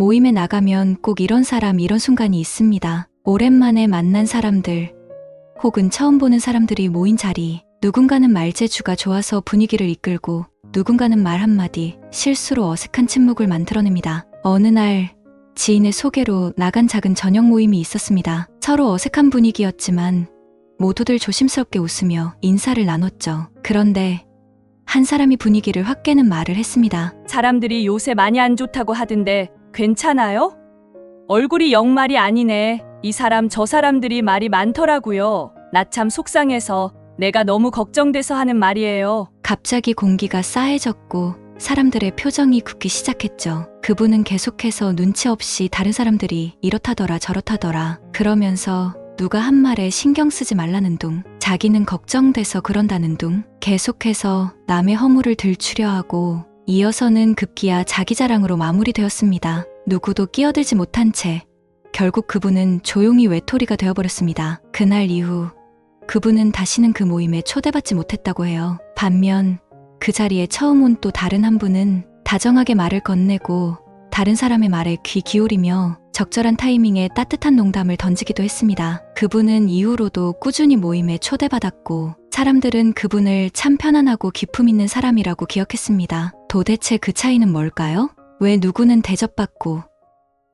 모임에 나가면 꼭 이런 사람, 이런 순간이 있습니다. 오랜만에 만난 사람들, 혹은 처음 보는 사람들이 모인 자리, 누군가는 말재주가 좋아서 분위기를 이끌고, 누군가는 말 한마디, 실수로 어색한 침묵을 만들어냅니다. 어느 날, 지인의 소개로 나간 작은 저녁 모임이 있었습니다. 서로 어색한 분위기였지만, 모두들 조심스럽게 웃으며 인사를 나눴죠. 그런데, 한 사람이 분위기를 확 깨는 말을 했습니다. 사람들이 요새 많이 안 좋다고 하던데 괜찮아요? 얼굴이 영말이 아니네. 이 사람 저 사람들이 말이 많더라고요. 나 참 속상해서 내가 너무 걱정돼서 하는 말이에요. 갑자기 공기가 싸해졌고 사람들의 표정이 굳기 시작했죠. 그분은 계속해서 눈치 없이 다른 사람들이 이렇다더라 저렇다더라 그러면서 누가 한 말에 신경 쓰지 말라는 둥 자기는 걱정돼서 그런다는 둥 계속해서 남의 허물을 들추려 하고 이어서는 급기야 자기 자랑으로 마무리되었습니다. 누구도 끼어들지 못한 채 결국 그분은 조용히 외톨이가 되어버렸습니다. 그날 이후 그분은 다시는 그 모임에 초대받지 못했다고 해요. 반면 그 자리에 처음 온 또 다른 한 분은 다정하게 말을 건네고 다른 사람의 말에 귀 기울이며 적절한 타이밍에 따뜻한 농담을 던지기도 했습니다. 그분은 이후로도 꾸준히 모임에 초대받았고 사람들은 그분을 참 편안하고 기품 있는 사람이라고 기억했습니다. 도대체 그 차이는 뭘까요? 왜 누구는 대접받고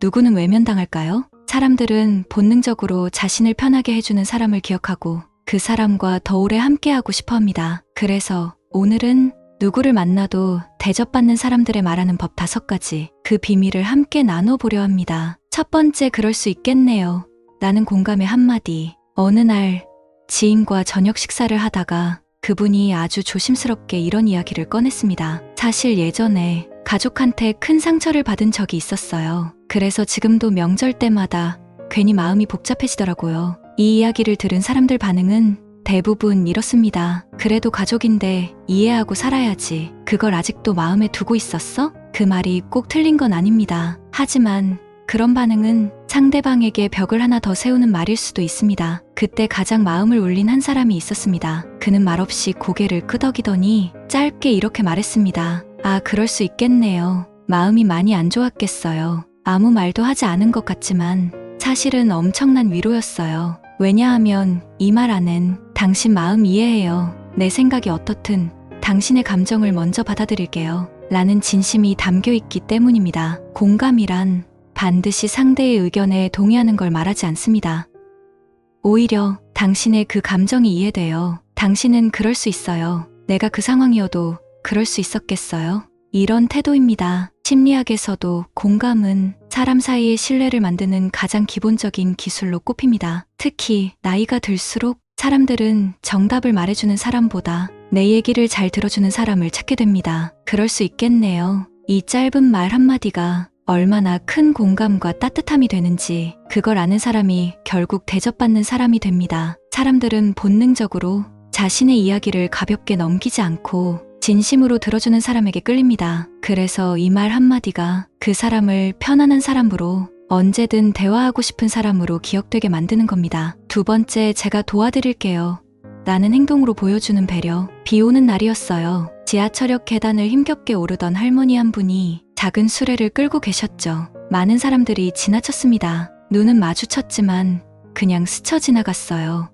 누구는 외면당할까요? 사람들은 본능적으로 자신을 편하게 해주는 사람을 기억하고 그 사람과 더 오래 함께하고 싶어 합니다. 그래서 오늘은 누구를 만나도 대접받는 사람들의 말하는 법 다섯 가지 그 비밀을 함께 나눠보려 합니다. 첫 번째 그럴 수 있겠네요. 나는 공감의 한마디. 어느 날 지인과 저녁 식사를 하다가 그분이 아주 조심스럽게 이런 이야기를 꺼냈습니다. 사실 예전에 가족한테 큰 상처를 받은 적이 있었어요. 그래서 지금도 명절 때마다 괜히 마음이 복잡해지더라고요. 이 이야기를 들은 사람들 반응은 대부분 이렇습니다. 그래도 가족인데 이해하고 살아야지. 그걸 아직도 마음에 두고 있었어? 그 말이 꼭 틀린 건 아닙니다. 하지만 그런 반응은 상대방에게 벽을 하나 더 세우는 말일 수도 있습니다. 그때 가장 마음을 울린 한 사람이 있었습니다. 그는 말없이 고개를 끄덕이더니 짧게 이렇게 말했습니다. 아, 그럴 수 있겠네요. 마음이 많이 안 좋았겠어요. 아무 말도 하지 않은 것 같지만 사실은 엄청난 위로였어요. 왜냐하면 이 말 안엔 당신 마음 이해해요. 내 생각이 어떻든 당신의 감정을 먼저 받아들일게요. 라는 진심이 담겨 있기 때문입니다. 공감이란 반드시 상대의 의견에 동의하는 걸 말하지 않습니다. 오히려 당신의 그 감정이 이해돼요. 당신은 그럴 수 있어요. 내가 그 상황이어도 그럴 수 있었겠어요? 이런 태도입니다. 심리학에서도 공감은 사람 사이의 신뢰를 만드는 가장 기본적인 기술로 꼽힙니다. 특히 나이가 들수록 사람들은 정답을 말해주는 사람보다 내 얘기를 잘 들어주는 사람을 찾게 됩니다. 그럴 수 있겠네요. 이 짧은 말 한마디가 얼마나 큰 공감과 따뜻함이 되는지 그걸 아는 사람이 결국 대접받는 사람이 됩니다. 사람들은 본능적으로 자신의 이야기를 가볍게 넘기지 않고 진심으로 들어주는 사람에게 끌립니다. 그래서 이 말 한마디가 그 사람을 편안한 사람으로 언제든 대화하고 싶은 사람으로 기억되게 만드는 겁니다. 두 번째, 제가 도와드릴게요. 라는 행동으로 보여주는 배려. 비 오는 날이었어요. 지하철역 계단을 힘겹게 오르던 할머니 한 분이 작은 수레를 끌고 계셨죠. 많은 사람들이 지나쳤습니다. 눈은 마주쳤지만 그냥 스쳐 지나갔어요.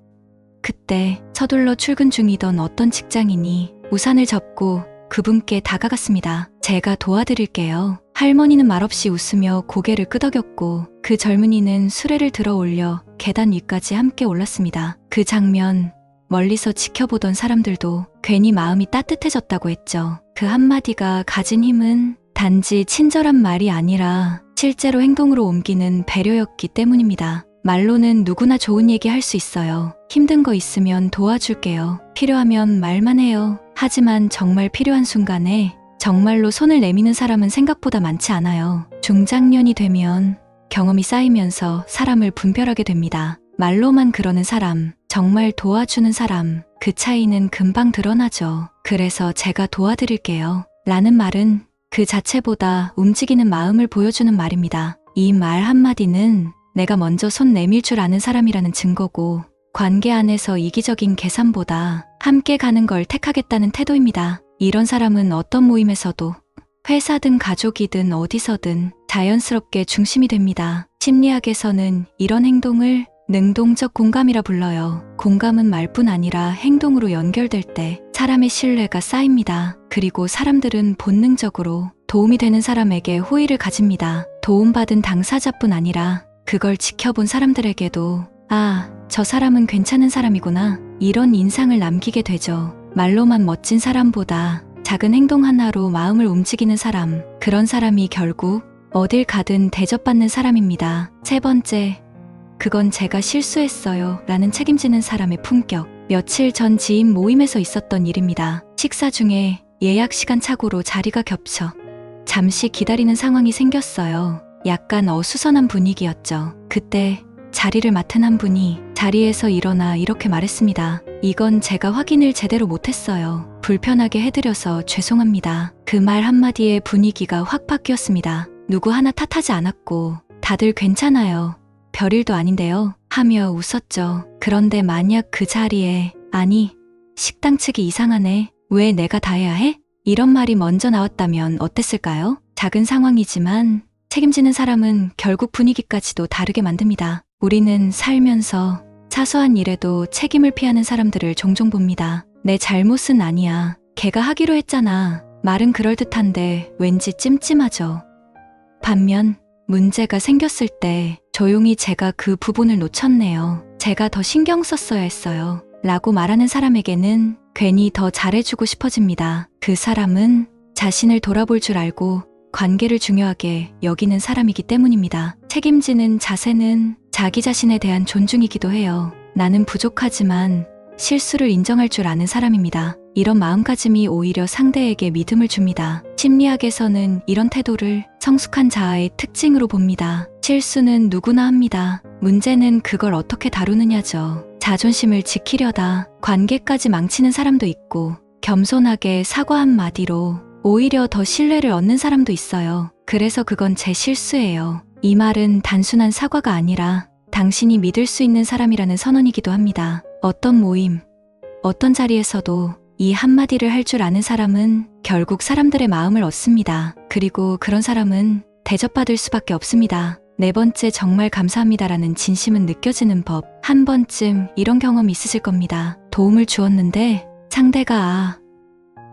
그때 서둘러 출근 중이던 어떤 직장인이 우산을 접고 그분께 다가갔습니다. 제가 도와드릴게요. 할머니는 말없이 웃으며 고개를 끄덕였고 그 젊은이는 수레를 들어 올려 계단 위까지 함께 올랐습니다. 그 장면 멀리서 지켜보던 사람들도 괜히 마음이 따뜻해졌다고 했죠. 그 한마디가 가진 힘은 단지 친절한 말이 아니라 실제로 행동으로 옮기는 배려였기 때문입니다. 말로는 누구나 좋은 얘기 할 수 있어요. 힘든 거 있으면 도와줄게요. 필요하면 말만 해요. 하지만 정말 필요한 순간에 정말로 손을 내미는 사람은 생각보다 많지 않아요. 중장년이 되면 경험이 쌓이면서 사람을 분별하게 됩니다. 말로만 그러는 사람, 정말 도와주는 사람, 그 차이는 금방 드러나죠. 그래서 제가 도와드릴게요. 라는 말은 그 자체보다 움직이는 마음을 보여주는 말입니다. 이 말 한마디는 내가 먼저 손 내밀 줄 아는 사람이라는 증거고 관계 안에서 이기적인 계산보다 함께 가는 걸 택하겠다는 태도입니다. 이런 사람은 어떤 모임에서도 회사든 가족이든 어디서든 자연스럽게 중심이 됩니다. 심리학에서는 이런 행동을 능동적 공감이라 불러요. 공감은 말뿐 아니라 행동으로 연결될 때 사람의 신뢰가 쌓입니다. 그리고 사람들은 본능적으로 도움이 되는 사람에게 호의를 가집니다. 도움받은 당사자뿐 아니라 그걸 지켜본 사람들에게도 아, 저 사람은 괜찮은 사람이구나. 이런 인상을 남기게 되죠. 말로만 멋진 사람보다 작은 행동 하나로 마음을 움직이는 사람, 그런 사람이 결국 어딜 가든 대접받는 사람입니다. 세 번째, 그건 제가 실수했어요. 라는 책임지는 사람의 품격. 며칠 전 지인 모임에서 있었던 일입니다. 식사 중에 예약 시간 착오로 자리가 겹쳐 잠시 기다리는 상황이 생겼어요. 약간 어수선한 분위기였죠. 그때 자리를 맡은 한 분이 자리에서 일어나 이렇게 말했습니다. 이건 제가 확인을 제대로 못했어요. 불편하게 해드려서 죄송합니다. 그 말 한마디에 분위기가 확 바뀌었습니다. 누구 하나 탓하지 않았고 다들 괜찮아요. 별일도 아닌데요. 하며 웃었죠. 그런데 만약 그 자리에 아니 식당 측이 이상하네. 왜 내가 다 해야 해? 이런 말이 먼저 나왔다면 어땠을까요? 작은 상황이지만 책임지는 사람은 결국 분위기까지도 다르게 만듭니다. 우리는 살면서 사소한 일에도 책임을 피하는 사람들을 종종 봅니다. 내 잘못은 아니야. 걔가 하기로 했잖아. 말은 그럴듯한데 왠지 찜찜하죠. 반면 문제가 생겼을 때 조용히 제가 그 부분을 놓쳤네요. 제가 더 신경 썼어야 했어요. 라고 말하는 사람에게는 괜히 더 잘해주고 싶어집니다. 그 사람은 자신을 돌아볼 줄 알고 관계를 중요하게 여기는 사람이기 때문입니다. 책임지는 자세는 자기 자신에 대한 존중이기도 해요. 나는 부족하지만 실수를 인정할 줄 아는 사람입니다. 이런 마음가짐이 오히려 상대에게 믿음을 줍니다. 심리학에서는 이런 태도를 성숙한 자아의 특징으로 봅니다. 실수는 누구나 합니다. 문제는 그걸 어떻게 다루느냐죠. 자존심을 지키려다 관계까지 망치는 사람도 있고 겸손하게 사과 한마디로 오히려 더 신뢰를 얻는 사람도 있어요. 그래서 그건 제 실수예요. 이 말은 단순한 사과가 아니라 당신이 믿을 수 있는 사람이라는 선언이기도 합니다. 어떤 모임, 어떤 자리에서도 이 한마디를 할 줄 아는 사람은 결국 사람들의 마음을 얻습니다. 그리고 그런 사람은 대접받을 수밖에 없습니다. 네 번째 정말 감사합니다라는 진심은 느껴지는 법. 한 번쯤 이런 경험 있으실 겁니다. 도움을 주었는데 상대가 아,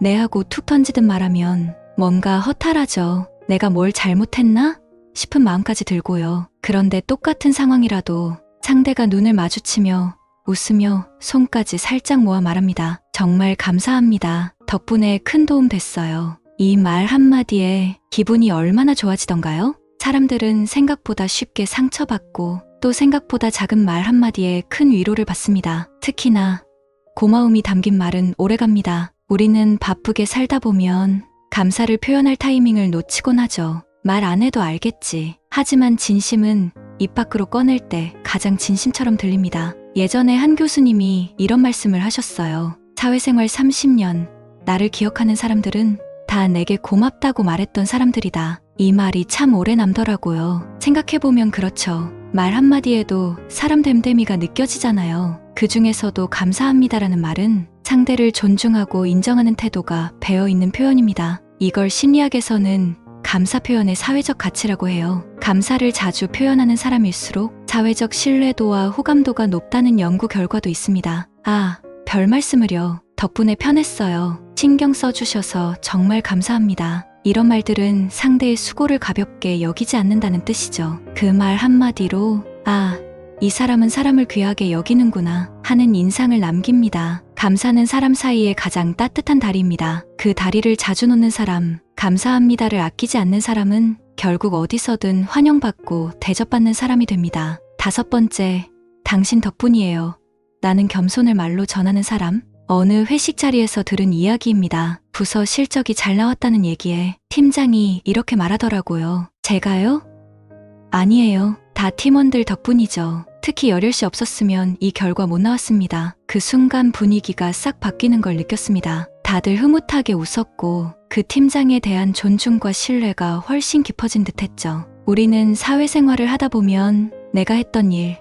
네 하고 툭 던지듯 말하면 뭔가 허탈하죠. 내가 뭘 잘못했나? 싶은 마음까지 들고요. 그런데 똑같은 상황이라도 상대가 눈을 마주치며 웃으며 손까지 살짝 모아 말합니다. 정말 감사합니다. 덕분에 큰 도움 됐어요. 이 말 한마디에 기분이 얼마나 좋아지던가요? 사람들은 생각보다 쉽게 상처받고 또 생각보다 작은 말 한마디에 큰 위로를 받습니다. 특히나 고마움이 담긴 말은 오래갑니다. 우리는 바쁘게 살다 보면 감사를 표현할 타이밍을 놓치곤 하죠. 말 안 해도 알겠지. 하지만 진심은 입 밖으로 꺼낼 때 가장 진심처럼 들립니다. 예전에 한 교수님이 이런 말씀을 하셨어요. 사회생활 30년, 나를 기억하는 사람들은 다 내게 고맙다고 말했던 사람들이다. 이 말이 참 오래 남더라고요. 생각해보면 그렇죠. 말 한마디에도 사람 됨됨이가 느껴지잖아요. 그 중에서도 감사합니다라는 말은 상대를 존중하고 인정하는 태도가 배어 있는 표현입니다. 이걸 심리학에서는 감사 표현의 사회적 가치라고 해요. 감사를 자주 표현하는 사람일수록 사회적 신뢰도와 호감도가 높다는 연구 결과도 있습니다. 아, 별 말씀을요. 덕분에 편했어요. 신경 써주셔서 정말 감사합니다. 이런 말들은 상대의 수고를 가볍게 여기지 않는다는 뜻이죠. 그 말 한마디로, 아, 이 사람은 사람을 귀하게 여기는구나 하는 인상을 남깁니다. 감사는 사람 사이에 가장 따뜻한 다리입니다. 그 다리를 자주 놓는 사람, 감사합니다를 아끼지 않는 사람은 결국 어디서든 환영받고 대접받는 사람이 됩니다. 다섯 번째, 당신 덕분이에요. 나는 겸손을 말로 전하는 사람. 어느 회식 자리에서 들은 이야기입니다. 부서 실적이 잘 나왔다는 얘기에 팀장이 이렇게 말하더라고요. 제가요? 아니에요. 다 팀원들 덕분이죠. 특히 열혈 씨 없었으면 이 결과 못 나왔습니다. 그 순간 분위기가 싹 바뀌는 걸 느꼈습니다. 다들 흐뭇하게 웃었고 그 팀장에 대한 존중과 신뢰가 훨씬 깊어진 듯 했죠. 우리는 사회생활을 하다 보면 내가 했던 일,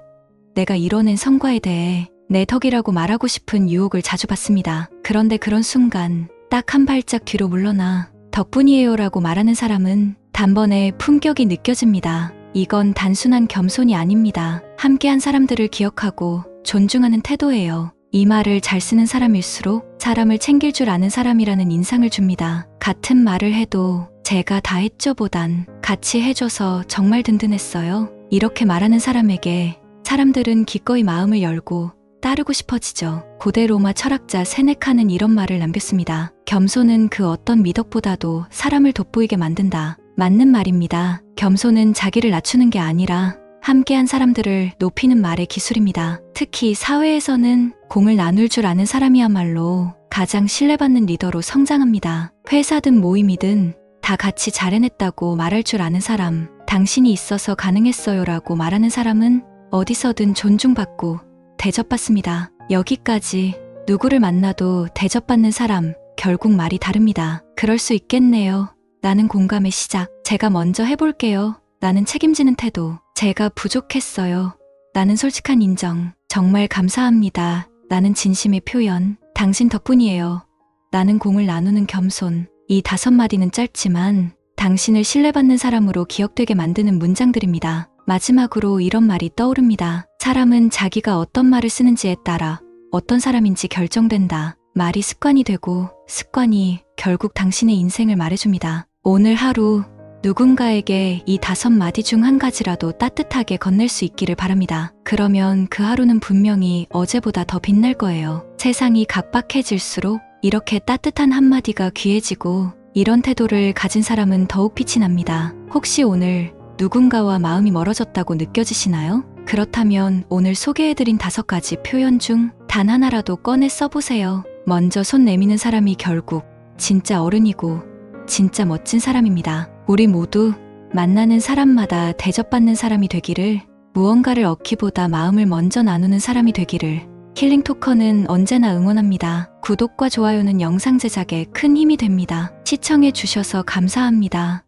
내가 이뤄낸 성과에 대해 내 덕이라고 말하고 싶은 유혹을 자주 받습니다. 그런데 그런 순간 딱 한 발짝 뒤로 물러나 덕분이에요 라고 말하는 사람은 단번에 품격이 느껴집니다. 이건 단순한 겸손이 아닙니다. 함께한 사람들을 기억하고 존중하는 태도예요. 이 말을 잘 쓰는 사람일수록 사람을 챙길 줄 아는 사람이라는 인상을 줍니다. 같은 말을 해도 제가 다 했죠 보단 같이 해줘서 정말 든든했어요. 이렇게 말하는 사람에게 사람들은 기꺼이 마음을 열고 따르고 싶어지죠. 고대 로마 철학자 세네카는 이런 말을 남겼습니다. 겸손은 그 어떤 미덕보다도 사람을 돋보이게 만든다. 맞는 말입니다. 겸손은 자기를 낮추는 게 아니라 함께한 사람들을 높이는 말의 기술입니다. 특히 사회에서는 공을 나눌 줄 아는 사람이야말로 가장 신뢰받는 리더로 성장합니다. 회사든 모임이든 다 같이 잘 해냈다고 말할 줄 아는 사람, 당신이 있어서 가능했어요라고 말하는 사람은 어디서든 존중받고 대접받습니다. 여기까지 누구를 만나도 대접받는 사람, 결국 말이 다릅니다. 그럴 수 있겠네요. 나는 공감의 시작. 제가 먼저 해볼게요. 나는 책임지는 태도. 제가 부족했어요. 나는 솔직한 인정. 정말 감사합니다. 나는 진심의 표현. 당신 덕분이에요. 나는 공을 나누는 겸손. 이 다섯 마디는 짧지만 당신을 신뢰받는 사람으로 기억되게 만드는 문장들입니다. 마지막으로 이런 말이 떠오릅니다. 사람은 자기가 어떤 말을 쓰는지에 따라 어떤 사람인지 결정된다. 말이 습관이 되고 습관이 결국 당신의 인생을 말해줍니다. 오늘 하루 누군가에게 이 다섯 마디 중 한 가지라도 따뜻하게 건넬 수 있기를 바랍니다. 그러면 그 하루는 분명히 어제보다 더 빛날 거예요. 세상이 각박해질수록 이렇게 따뜻한 한마디가 귀해지고 이런 태도를 가진 사람은 더욱 빛이 납니다. 혹시 오늘 누군가와 마음이 멀어졌다고 느껴지시나요? 그렇다면 오늘 소개해드린 다섯 가지 표현 중 단 하나라도 꺼내 써보세요. 먼저 손 내미는 사람이 결국 진짜 어른이고 진짜 멋진 사람입니다. 우리 모두 만나는 사람마다 대접받는 사람이 되기를 무언가를 얻기보다 마음을 먼저 나누는 사람이 되기를 힐링 토커는 언제나 응원합니다. 구독과 좋아요는 영상 제작에 큰 힘이 됩니다. 시청해 주셔서 감사합니다.